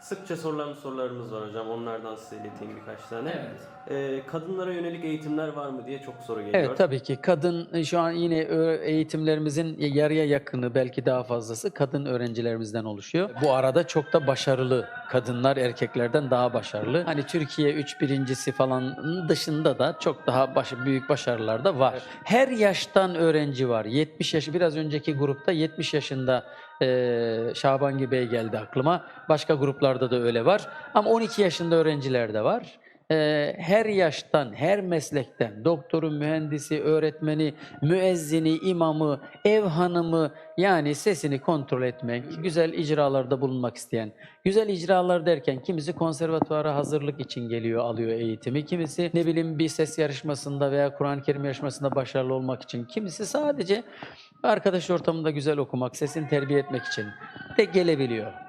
Sıkça sorulan sorularımız var hocam. Onlardan size ileteyim birkaç tane. Evet. Ee, kadınlara yönelik eğitimler var mı diye çok soru geliyor. Evet tabii ki kadın e, şu an yine ö- eğitimlerimizin yarıya yakını belki daha fazlası kadın öğrencilerimizden oluşuyor. Bu arada çok da başarılı kadınlar erkeklerden daha başarılı. Hani Türkiye 3 birincisi falan dışında da çok daha baş, büyük başarılar da var. Her yaştan öğrenci var. 70 yaş biraz önceki grupta 70 yaşında e, Şaban Bey geldi aklıma. Başka gruplarda da öyle var. Ama 12 yaşında öğrenciler de var. Ee, her yaştan, her meslekten, doktoru, mühendisi, öğretmeni, müezzini, imamı, ev hanımı yani sesini kontrol etmek, güzel icralarda bulunmak isteyen. Güzel icralar derken kimisi konservatuvara hazırlık için geliyor, alıyor eğitimi. Kimisi ne bileyim bir ses yarışmasında veya Kur'an-ı Kerim yarışmasında başarılı olmak için. Kimisi sadece arkadaş ortamında güzel okumak, sesini terbiye etmek için de gelebiliyor.